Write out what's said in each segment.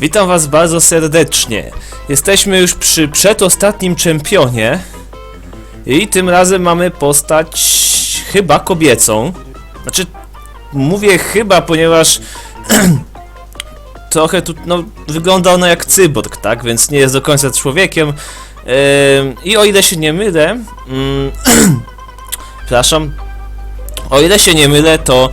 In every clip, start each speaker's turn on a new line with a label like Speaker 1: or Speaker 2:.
Speaker 1: Witam was bardzo serdecznie. Jesteśmy już przy przedostatnim czempionie. I tym razem mamy postać chyba kobiecą. Znaczy, mówię chyba, ponieważ trochę tu, no, wygląda ona jak cyborg, tak? Więc nie jest do końca człowiekiem. Ym, I o ile się nie mylę, mm, przepraszam, o ile się nie mylę, to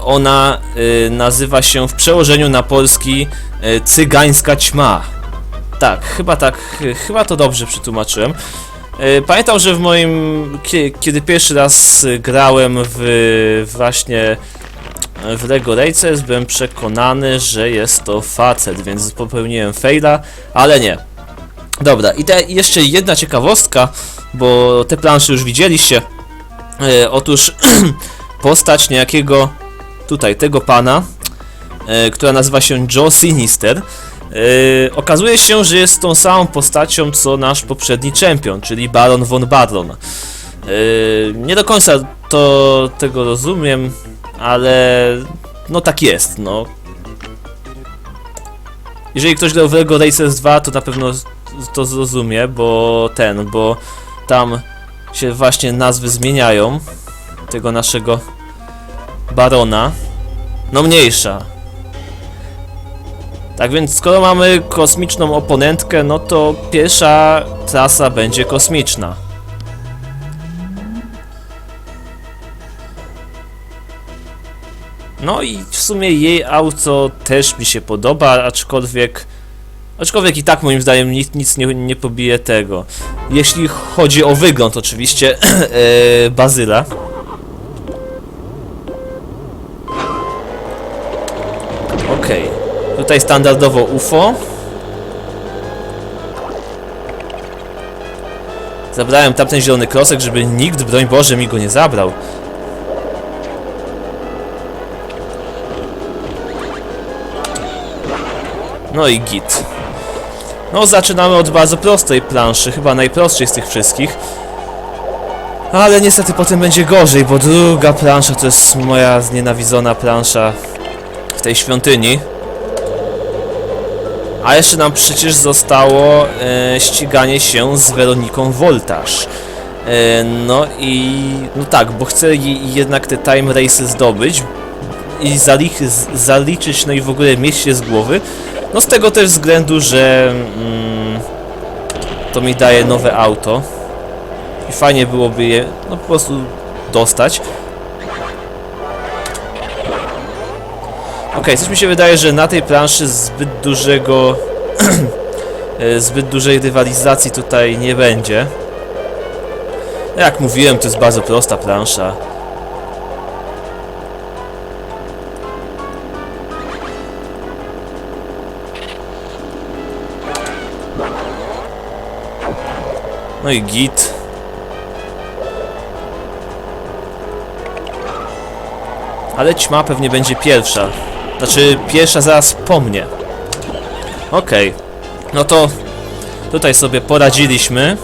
Speaker 1: ona y, nazywa się w przełożeniu na polski y, Cygańska Ćma. Tak, chyba tak, chy- chyba to dobrze przetłumaczyłem. Pamiętam, że w moim, kie- kiedy pierwszy raz grałem w właśnie w Lego Racers, byłem przekonany, że jest to facet, więc popełniłem faila, ale nie. Dobra, i te, jeszcze jedna ciekawostka, bo te plansze już widzieliście. E, otóż postać niejakiego tutaj tego pana, e, która nazywa się Joe Sinister. E, okazuje się, że jest tą samą postacią co nasz poprzedni czempion, czyli Baron von Baron. E, nie do końca to tego rozumiem, ale no tak jest, no. Jeżeli ktoś grał w Lego Racers 2, to na pewno to zrozumie, bo ten, bo tam się właśnie nazwy zmieniają tego naszego barona. No mniejsza. Tak więc skoro mamy kosmiczną oponentkę, no to pierwsza trasa będzie kosmiczna. No i w sumie jej auto też mi się podoba, aczkolwiek Aczkolwiek i tak moim zdaniem nic, nic nie, nie pobije tego. Jeśli chodzi o wygląd oczywiście e, Bazyla. Tutaj standardowo UFO. Zabrałem tamten zielony krosek, żeby nikt, broń Boże, mi go nie zabrał. No i git. No, zaczynamy od bardzo prostej planszy, chyba najprostszej z tych wszystkich. Ale niestety potem będzie gorzej, bo druga plansza to jest moja znienawidzona plansza tej świątyni. A jeszcze nam przecież zostało e, ściganie się z Weroniką Voltaż. E, no i no tak, bo chcę jednak te time race zdobyć i zalich, z- zaliczyć, no i w ogóle mieć się z głowy. No z tego też względu, że mm, to mi daje nowe auto i fajnie byłoby je no po prostu dostać. Okej, coś mi się wydaje, że na tej planszy zbyt dużego e, zbyt dużej rywalizacji tutaj nie będzie. Jak mówiłem, to jest bardzo prosta plansza. No i git. Ale ćma pewnie będzie pierwsza. Znaczy, pierwsza zaraz po mnie. Okej. No to tutaj sobie poradziliśmy.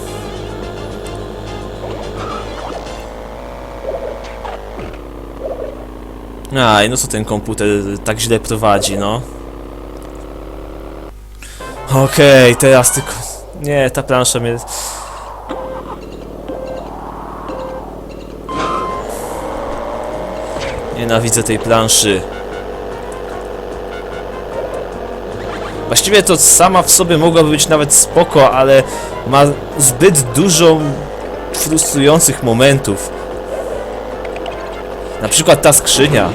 Speaker 1: Aj, no co ten komputer tak źle prowadzi, no. Okej, teraz tylko... Nie, ta plansza mnie... Nienawidzę tej planszy. Właściwie to sama w sobie mogłaby być nawet spoko, ale ma zbyt dużo frustrujących momentów. Na przykład ta skrzynia.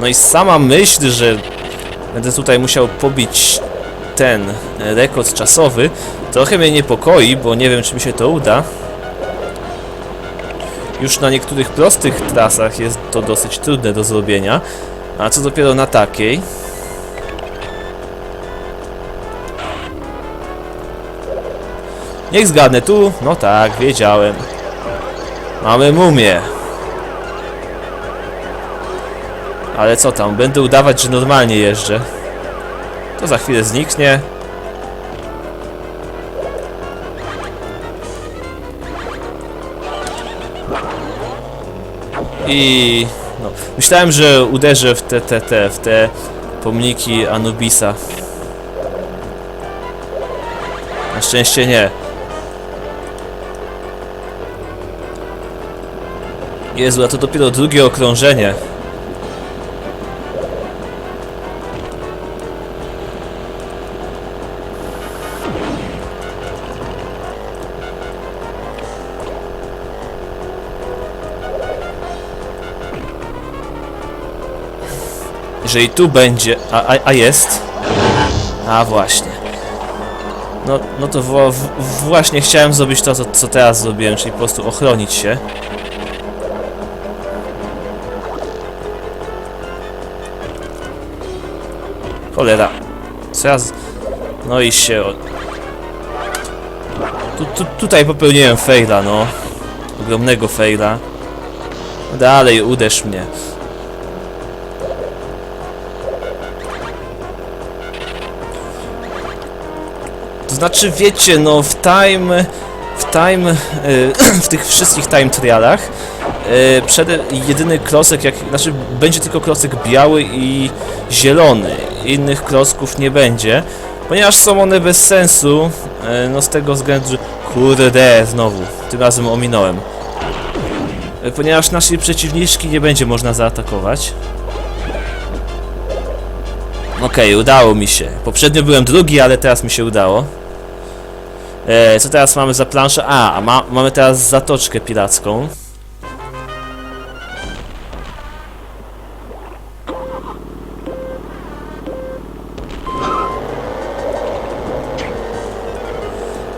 Speaker 1: No i sama myśl, że będę tutaj musiał pobić ten rekord czasowy, trochę mnie niepokoi, bo nie wiem czy mi się to uda. Już na niektórych prostych trasach jest to dosyć trudne do zrobienia, a co dopiero na takiej. Niech zgadnę tu, no tak, wiedziałem. Mamy mumię. Ale co tam, będę udawać, że normalnie jeżdżę. To za chwilę zniknie. I No, myślałem, że uderzę w te, te, te, w te pomniki Anubisa. Na szczęście nie. Jezu, a to dopiero drugie okrążenie. Jeżeli tu będzie... A, a, a jest? A właśnie. No, no to wo- w, właśnie chciałem zrobić to, co, co teraz zrobiłem, czyli po prostu ochronić się. Cholera. Co. No i się... Tu, tu, tutaj popełniłem faila, no. Ogromnego faila. Dalej, uderz mnie. Znaczy, wiecie, no w time... W time... y, w tych wszystkich time trialach y, przed, jedyny klocek, jak, znaczy będzie tylko klocek biały i zielony. Innych klocków nie będzie, ponieważ są one bez sensu, y, no z tego względu, że... Kurde, znowu, tym razem ominąłem. Ponieważ naszej przeciwniczki nie będzie można zaatakować. Okej, udało mi się. Poprzednio byłem drugi, ale teraz mi się udało. E, co teraz mamy za planszę? A, ma, mamy teraz zatoczkę piracką.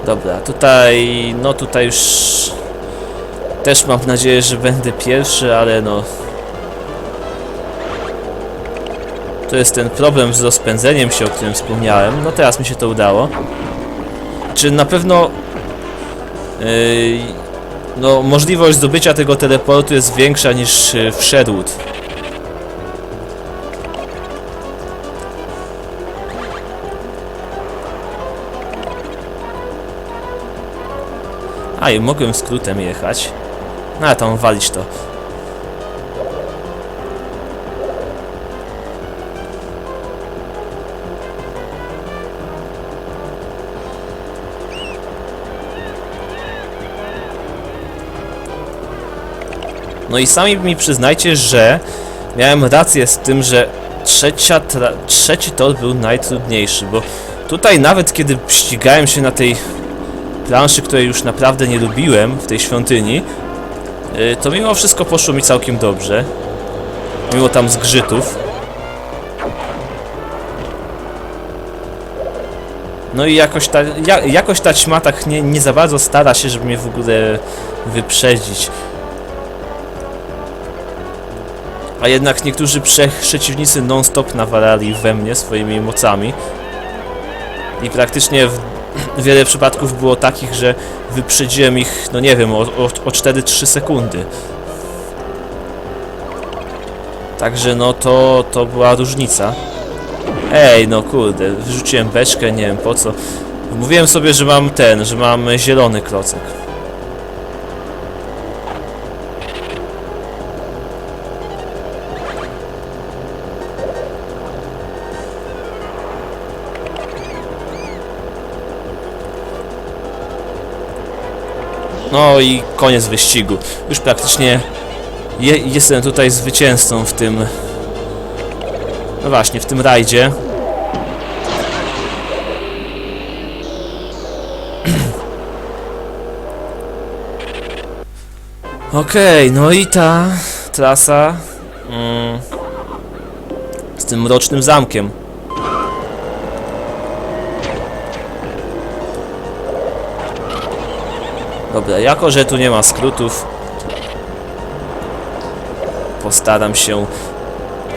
Speaker 1: Dobra, tutaj, no tutaj już też mam nadzieję, że będę pierwszy, ale no To jest ten problem z rozpędzeniem się, o którym wspomniałem. No teraz mi się to udało. Czy na pewno... Yy, no, możliwość zdobycia tego teleportu jest większa niż yy, w Sherwood. A, i mogłem skrótem jechać. No, a tam walić to. No i sami mi przyznajcie, że miałem rację z tym, że trzecia trzeci tor był najtrudniejszy, bo tutaj nawet kiedy ścigałem się na tej planszy, której już naprawdę nie lubiłem, w tej świątyni, yy, to mimo wszystko poszło mi całkiem dobrze. Mimo tam zgrzytów. No i jakoś ta, ja, jakoś ta ćma tak nie, nie za bardzo stara się, żeby mnie w ogóle wyprzedzić. A jednak niektórzy prze- przeciwnicy non-stop nawalali we mnie swoimi mocami. I praktycznie w, wiele przypadków było takich, że wyprzedziłem ich, no nie wiem, o, o, o 4-3 sekundy. Także no to, to była różnica. Ej, no kurde, wyrzuciłem beczkę, nie wiem po co. Mówiłem sobie, że mam ten, że mam zielony klocek. No i koniec wyścigu. Już praktycznie je, jestem tutaj zwycięzcą w tym... No właśnie, w tym rajdzie. Okej, no i ta trasa mm, z tym mrocznym zamkiem. Dobra, jako że tu nie ma skrótów, postaram się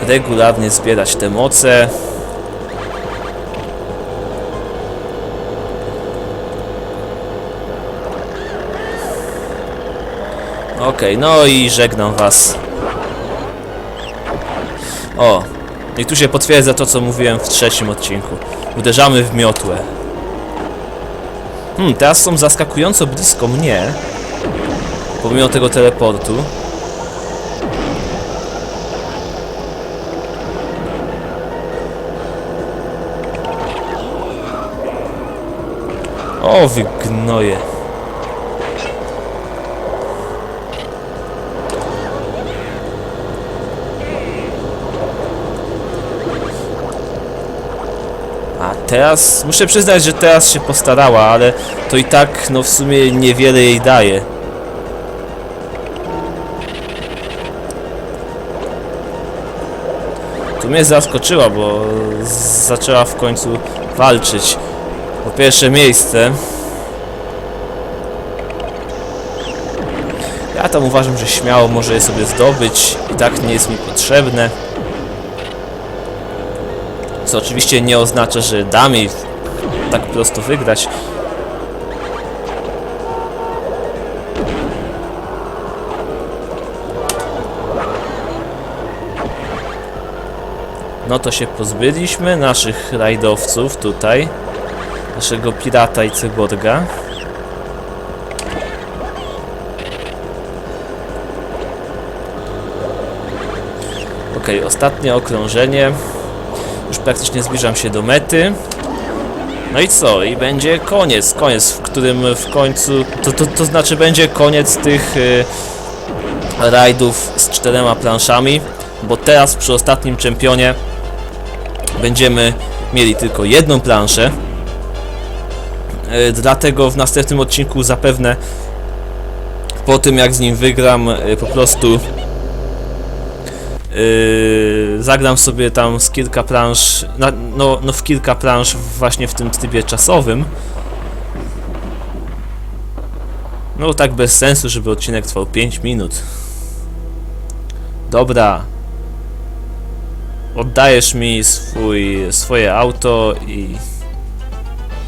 Speaker 1: regularnie zbierać te moce. Okej, no i żegnam was. O, i tu się potwierdza to, co mówiłem w trzecim odcinku. Uderzamy w miotłę. Hmm, teraz są zaskakująco blisko mnie. Pomimo tego teleportu. O, wygnoje. Teraz, muszę przyznać, że teraz się postarała, ale to i tak, no w sumie niewiele jej daje. Tu mnie zaskoczyła, bo zaczęła w końcu walczyć o pierwsze miejsce. Ja tam uważam, że śmiało może je sobie zdobyć i tak nie jest mi potrzebne. Co oczywiście nie oznacza, że dam tak po prostu wygrać. No to się pozbyliśmy naszych rajdowców tutaj. Naszego pirata i cyborga. Okej, ostatnie okrążenie. Już praktycznie zbliżam się do mety. No i co? I będzie koniec, koniec, w którym w końcu, to, to, to znaczy będzie koniec tych y, rajdów z czterema planszami, bo teraz przy ostatnim czempionie będziemy mieli tylko jedną planszę. Y, dlatego w następnym odcinku zapewne po tym jak z nim wygram y, po prostu Yy, zagram sobie tam z kilka plansz, na, no, no w kilka plansz właśnie w tym trybie czasowym. No tak bez sensu, żeby odcinek trwał 5 minut. Dobra. Oddajesz mi swój, swoje auto i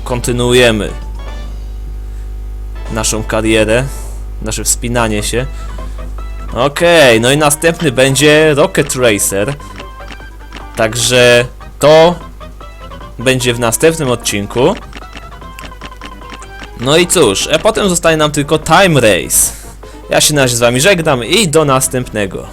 Speaker 1: kontynuujemy naszą karierę, nasze wspinanie się. Okej, no i następny będzie Rocket Racer. Także to będzie w następnym odcinku. No i cóż, a potem zostaje nam tylko Time Race. Ja się na razie z wami żegnam i do następnego.